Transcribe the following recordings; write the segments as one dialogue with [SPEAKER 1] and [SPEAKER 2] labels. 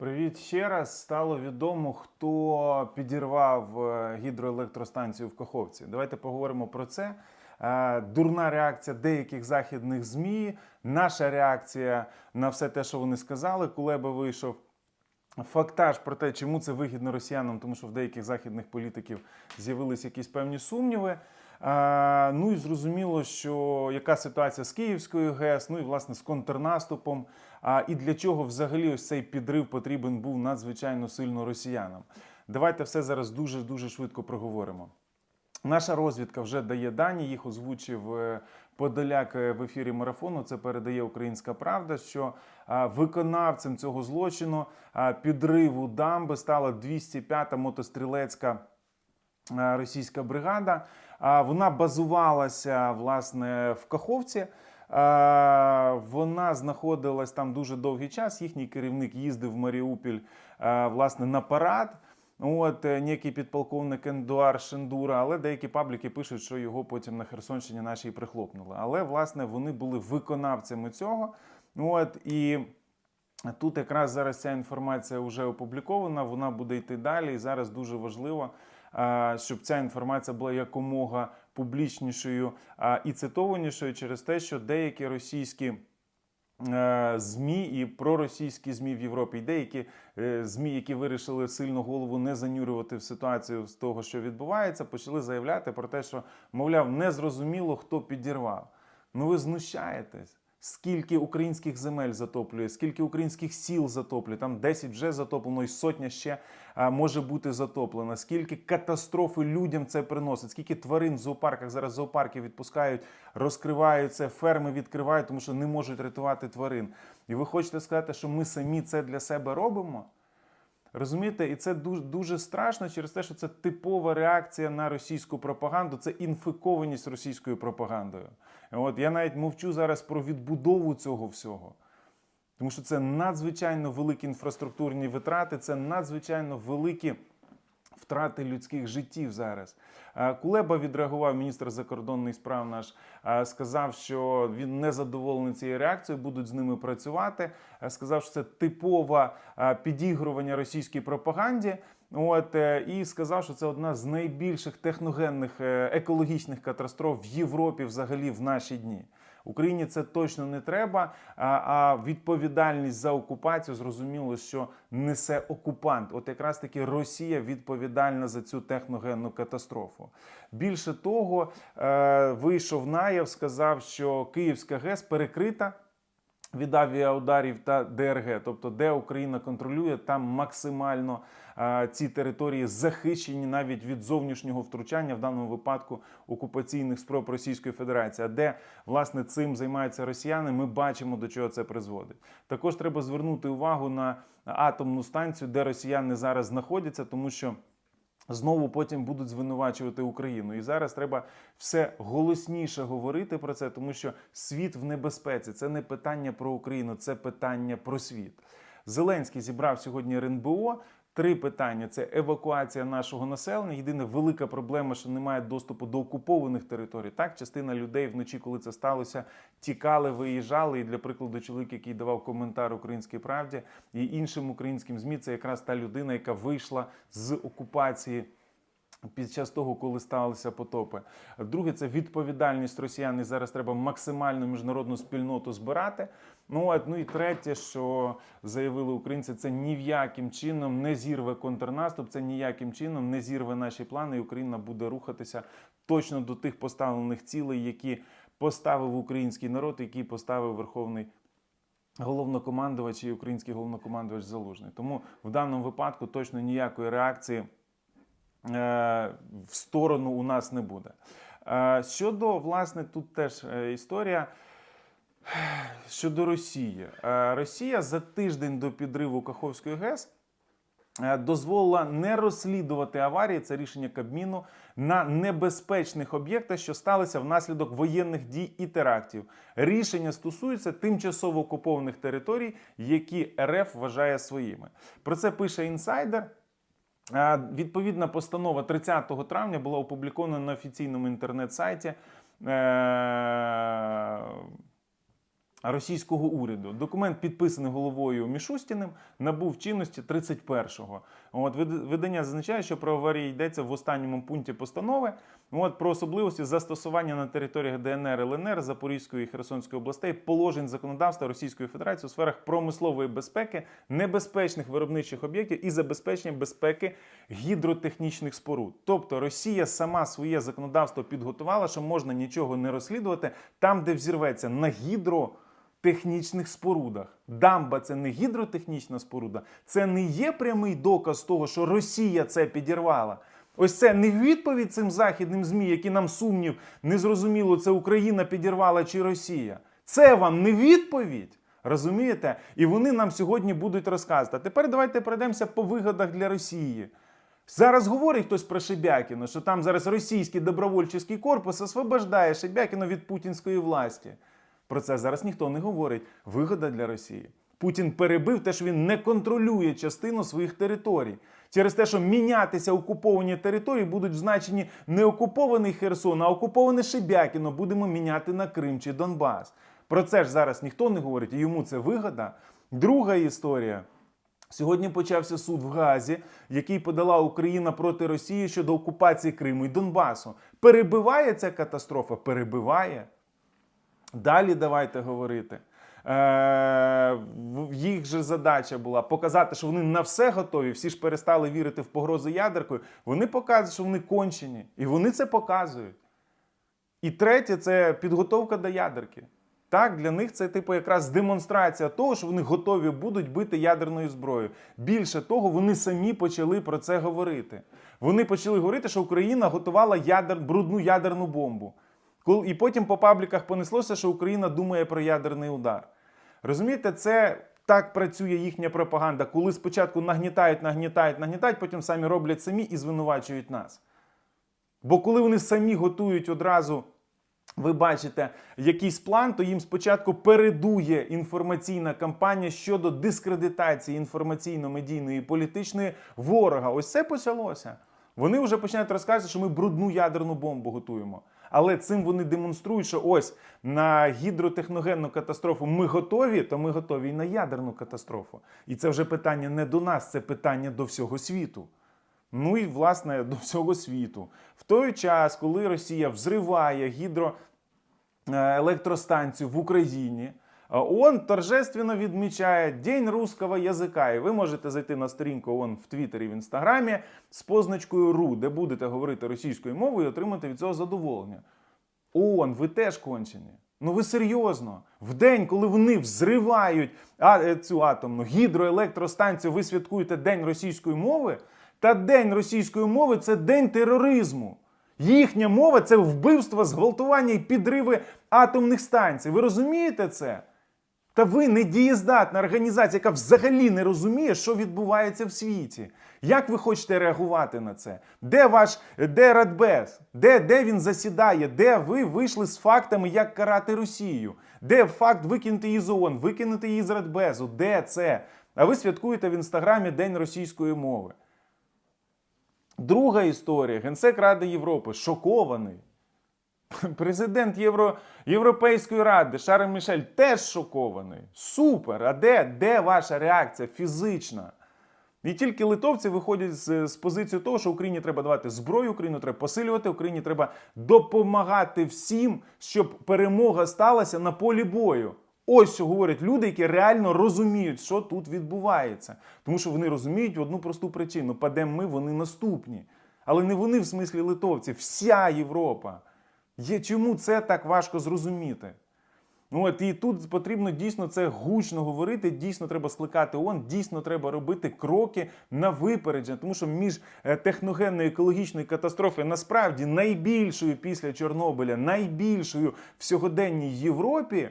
[SPEAKER 1] Привіт ще раз. Стало відомо, хто підірвав е, гідроелектростанцію в Каховці. Давайте поговоримо про це. Е, Дурна реакція деяких західних ЗМІ, наша реакція на все те, що вони сказали. Кулеба вийшов. Фактаж про те, чому це вигідно росіянам, тому що в деяких західних політиків з'явилися якісь певні сумніви. А, ну і зрозуміло, що яка ситуація з Київською ГЕС, ну і власне з контрнаступом. І для чого взагалі ось цей підрив потрібен був надзвичайно сильно росіянам. Давайте все зараз дуже дуже швидко проговоримо. Наша розвідка вже дає дані, їх озвучив е, Подоляк е, в ефірі марафону. Це передає Українська Правда. Що виконавцем цього злочину підриву дамби стала 205-та мотострілецька російська бригада. А, Вона базувалася власне в Каховці. Вона знаходилась там дуже довгий час. Їхній керівник їздив в Маріупіль власне на парад. От е, некий підполковник Ендуар Шендура, але деякі пабліки пишуть, що його потім на Херсонщині наші і прихлопнули. Але власне вони були виконавцями цього. От і тут якраз зараз ця інформація вже опублікована, вона буде йти далі. І зараз дуже важливо, щоб ця інформація була якомога публічнішою і цитованішою через те, що деякі російські. е, ЗМІ і проросійські ЗМІ в Європі, і деякі е, ЗМІ, які вирішили сильно голову не занюрювати в ситуацію з того, що відбувається, почали заявляти про те, що, мовляв, не зрозуміло, хто підірвав. Ну ви знущаєтесь. Скільки українських земель затоплює, скільки українських сіл затоплює, там 10 вже затоплено, і сотня ще може бути затоплена. Скільки катастрофи людям це приносить, скільки тварин в зоопарках зараз зоопарки відпускають, розкриваються, ферми відкривають, тому що не можуть рятувати тварин. І ви хочете сказати, що ми самі це для себе робимо? Розумієте, і це дуже дуже страшно через те, що це типова реакція на російську пропаганду, це інфікованість російською пропагандою. От я навіть мовчу зараз про відбудову цього всього. Тому що це надзвичайно великі інфраструктурні витрати, це надзвичайно великі втрати людських життів зараз. Е, Кулеба відреагував, міністр закордонних справ наш е, сказав, що він не задоволений цією реакцією, будуть з ними працювати. Е, Сказав, що це типове підігрування російській пропаганді. От і сказав, що це одна з найбільших техногенних екологічних катастроф в Європі, взагалі в наші дні. Україні це точно не треба. А, відповідальність за окупацію зрозуміло, що несе окупант. От якраз таки Росія відповідальна за цю техногенну катастрофу. Більше того, е, вийшов Наєв, сказав, що Київська ГЕС перекрита. Від авіаударів та ДРГ, тобто де Україна контролює, там максимально а, ці території захищені навіть від зовнішнього втручання, в даному випадку окупаційних спроб Російської Федерації. А де власне цим займаються росіяни, ми бачимо до чого це призводить. Також треба звернути увагу на атомну станцію, де росіяни зараз знаходяться, тому що. Знову потім будуть звинувачувати Україну, і зараз треба все голосніше говорити про це, тому що світ в небезпеці. Це не питання про Україну, це питання про світ. Зеленський зібрав сьогодні РНБО. Три питання: це евакуація нашого населення. Єдина велика проблема, що немає доступу до окупованих територій. Так, частина людей вночі, коли це сталося, тікали, виїжджали. І для прикладу, чоловік, який давав коментар Українській правді і іншим українським змі, це якраз та людина, яка вийшла з окупації. Під час того, коли сталися потопи, друге це відповідальність росіян. І зараз треба максимально міжнародну спільноту збирати. Ну ну і третє, що заявили українці, це ні в яким чином не зірве контрнаступ, це ніяким чином не зірве наші плани. І Україна буде рухатися точно до тих поставлених цілей, які поставив український народ, які поставив Верховний головнокомандувач і український головнокомандувач Залужний. Тому в даному випадку точно ніякої реакції е, в сторону у нас не буде. Е, Щодо, власне, тут теж е, історія. Щодо Росії, Е, Росія за тиждень до підриву Каховської ГЕС е, дозволила не розслідувати аварії, це рішення Кабміну, на небезпечних об'єктах, що сталися внаслідок воєнних дій і терактів. Рішення стосується тимчасово окупованих територій, які РФ вважає своїми. Про це пише інсайдер. Е, Відповідна постанова 30 травня була опублікована на офіційному інтернет-сайті. Російського уряду. Документ підписаний головою Мішустіним, набув чинності 31-го. От вид- видання зазначає, що про аварії йдеться в останньому пункті постанови. От про особливості застосування на територіях ДНР, ЛНР, Запорізької і Херсонської областей положень законодавства Російської Федерації у сферах промислової безпеки, небезпечних виробничих об'єктів і забезпечення безпеки гідротехнічних споруд. Тобто Росія сама своє законодавство підготувала, що можна нічого не розслідувати там, де взірветься на гідротехнічних спорудах. Дамба це не гідротехнічна споруда, це не є прямий доказ того, що Росія це підірвала. Ось це не відповідь цим західним ЗМІ, які нам сумнів, незрозуміло, це Україна підірвала чи Росія. Це вам не відповідь. Розумієте? І вони нам сьогодні будуть розказувати. Тепер давайте пройдемося по вигодах для Росії. Зараз говорить хтось про Шебякіно, що там зараз російський добровольчий корпус освобождає Шебякіно від путінської власті. Про це зараз ніхто не говорить. Вигода для Росії. Путін перебив те, що він не контролює частину своїх територій. Через те, що мінятися окуповані території будуть в значенні не окупований Херсон, а окуповане Шебякіно будемо міняти на Крим чи Донбас. Про це ж зараз ніхто не говорить, і йому це вигода. Друга історія. Сьогодні почався суд в Газі, який подала Україна проти Росії щодо окупації Криму і Донбасу. Перебиває ця катастрофа? Перебиває. Далі давайте говорити. Е, їх же задача була показати, що вони на все готові. Всі ж перестали вірити в погрози ядеркою. Вони показують, що вони кончені. І вони це показують. І третє це підготовка до ядерки. Так, для них це типу якраз демонстрація того, що вони готові будуть бити ядерною зброєю. Більше того, вони самі почали про це говорити. Вони почали говорити, що Україна готувала ядер, брудну ядерну бомбу. І потім по пабліках понеслося, що Україна думає про ядерний удар. Розумієте, це так працює їхня пропаганда, коли спочатку нагнітають, нагнітають, нагнітають, потім самі роблять самі і звинувачують нас. Бо коли вони самі готують одразу, ви бачите, якийсь план, то їм спочатку передує інформаційна кампанія щодо дискредитації інформаційно-медійної і політичної ворога. Ось це почалося. Вони вже починають розказувати, що ми брудну ядерну бомбу готуємо. Але цим вони демонструють, що ось на гідротехногенну катастрофу ми готові, то ми готові і на ядерну катастрофу. І це вже питання не до нас, це питання до всього світу. Ну і власне до всього світу. В той час, коли Росія взриває гідроелектростанцію в Україні, ООН торжественно відмічає День русского язика. І ви можете зайти на сторінку ООН в Твіттері в Інстаграмі з позначкою РУ, де будете говорити російською мовою і отримати від цього задоволення. ООН, ви теж кончені. Ну ви серйозно? В день, коли вони взривають а, е, цю атомну гідроелектростанцію, ви святкуєте День російської мови? Та День російської мови це день тероризму. Їхня мова це вбивство, зґвалтування і підриви атомних станцій. Ви розумієте це? Та ви не дієздатна організація, яка взагалі не розуміє, що відбувається в світі. Як ви хочете реагувати на це? Де ваш де Радбез? Де, де він засідає? Де ви вийшли з фактами, як карати Росію? Де факт викинути її з ООН, викинути її з Радбезу? Де це? А ви святкуєте в інстаграмі День російської мови. Друга історія. Генсек Ради Європи шокований. Президент Євро... Європейської ради Шарль Мішель теж шокований. Супер! А де, де ваша реакція фізична? І тільки литовці виходять з, з позиції того, що Україні треба давати зброю, Україну треба посилювати, Україні треба допомагати всім, щоб перемога сталася на полі бою. Ось що говорять люди, які реально розуміють, що тут відбувається. Тому що вони розуміють одну просту причину: падемо ми, вони наступні. Але не вони в смислі литовці, вся Європа. Є чому це так важко зрозуміти? Ну от і тут потрібно дійсно це гучно говорити. Дійсно, треба скликати ООН, дійсно треба робити кроки на випередження, тому що між е, техногенною екологічною катастрофою насправді найбільшою після Чорнобиля, найбільшою в сьогоденній Європі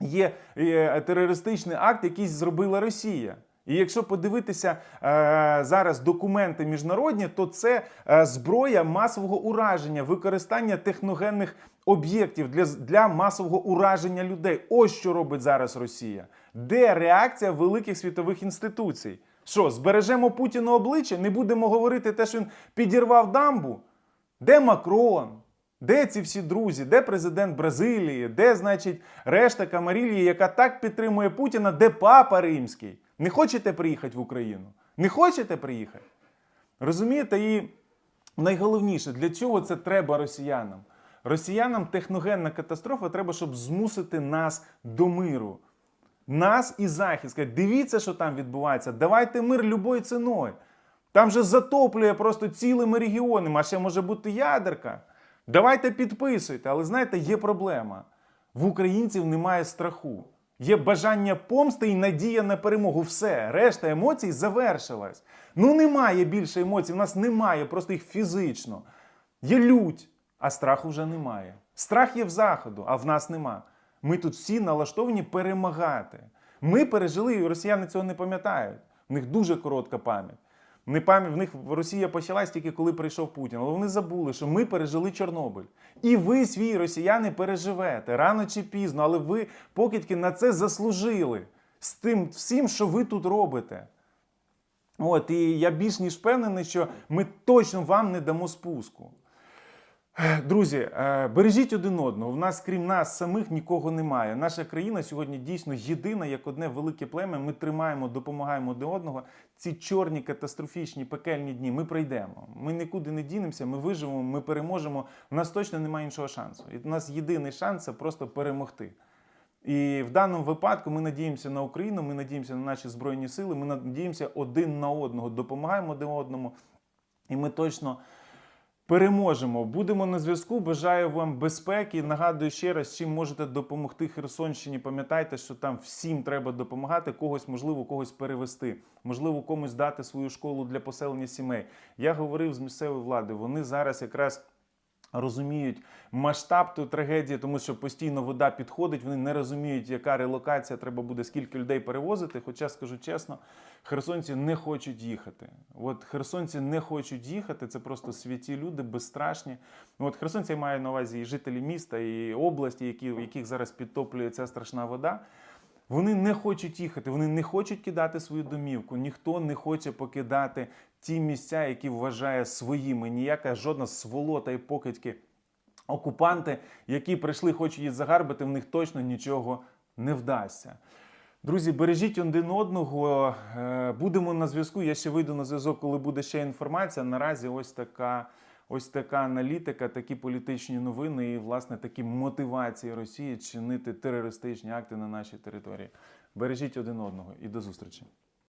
[SPEAKER 1] є е, терористичний акт, який зробила Росія. І якщо подивитися е, зараз документи міжнародні, то це е, зброя масового ураження, використання техногенних об'єктів для, для масового ураження людей. Ось що робить зараз Росія. Де реакція великих світових інституцій? Що, збережемо Путіну обличчя? Не будемо говорити те, що він підірвав дамбу? Де Макрон? Де ці всі друзі? Де президент Бразилії? Де, значить, решта Камарілії, яка так підтримує Путіна? Де папа римський? Не хочете приїхати в Україну? Не хочете приїхати? Розумієте? І найголовніше, для чого це треба росіянам? Росіянам техногенна катастрофа треба, щоб змусити нас до миру. Нас і захист. Сказати, дивіться, що там відбувається. Давайте мир любою ціною. Там же затоплює просто цілими регіонами, а ще може бути ядерка. Давайте підписуйте. Але знаєте, є проблема. В українців немає страху. Є бажання помсти і надія на перемогу. Все, решта емоцій завершилась. Ну немає більше емоцій, в нас немає, просто їх фізично. Є лють, а страху вже немає. Страх є в заходу, а в нас нема. Ми тут всі налаштовані перемагати. Ми пережили, і росіяни цього не пам'ятають. У них дуже коротка пам'ять. Не пам'ять, в них Росія почалась тільки коли прийшов Путін. Але вони забули, що ми пережили Чорнобиль. І ви, свій росіяни, переживете рано чи пізно, але ви покидьки на це заслужили з тим всім, що ви тут робите. От, і я більш ніж впевнений, що ми точно вам не дамо спуску. Друзі, е, бережіть один одного. У нас, крім нас самих, нікого немає. Наша країна сьогодні дійсно єдина, як одне велике плем'я. Ми тримаємо, допомагаємо один одного. Ці чорні, катастрофічні, пекельні дні ми пройдемо. Ми нікуди не дінемося, ми виживемо, ми переможемо. У нас точно немає іншого шансу. І у нас єдиний шанс це просто перемогти. І в даному випадку ми надіємося на Україну, ми надіємося на наші збройні сили, ми надіємося один на одного, допомагаємо один одному. І ми точно переможемо. Будемо на зв'язку. Бажаю вам безпеки. Нагадую ще раз, чим можете допомогти Херсонщині. Пам'ятайте, що там всім треба допомагати, когось можливо, когось перевести, можливо, комусь дати свою школу для поселення сімей. Я говорив з місцевою владою. Вони зараз якраз. Розуміють масштаб тої трагедії, тому що постійно вода підходить. Вони не розуміють, яка релокація треба буде, скільки людей перевозити. Хоча скажу чесно, херсонці не хочуть їхати. От херсонці не хочуть їхати. Це просто святі люди, безстрашні. От херсонці я маю на увазі і жителі міста, і області, які, в яких зараз підтоплює ця страшна вода. Вони не хочуть їхати, вони не хочуть кидати свою домівку. Ніхто не хоче покидати ті місця, які вважає своїми. Ніяка жодна сволота і покидьки окупанти, які прийшли, хочуть її загарбати, в них точно нічого не вдасться. Друзі, бережіть один одного. Е, Будемо на зв'язку. Я ще вийду на зв'язок, коли буде ще інформація. Наразі ось така. Ось така аналітика, такі політичні новини і, власне, такі мотивації Росії чинити терористичні акти на нашій території. Бережіть один одного і до зустрічі.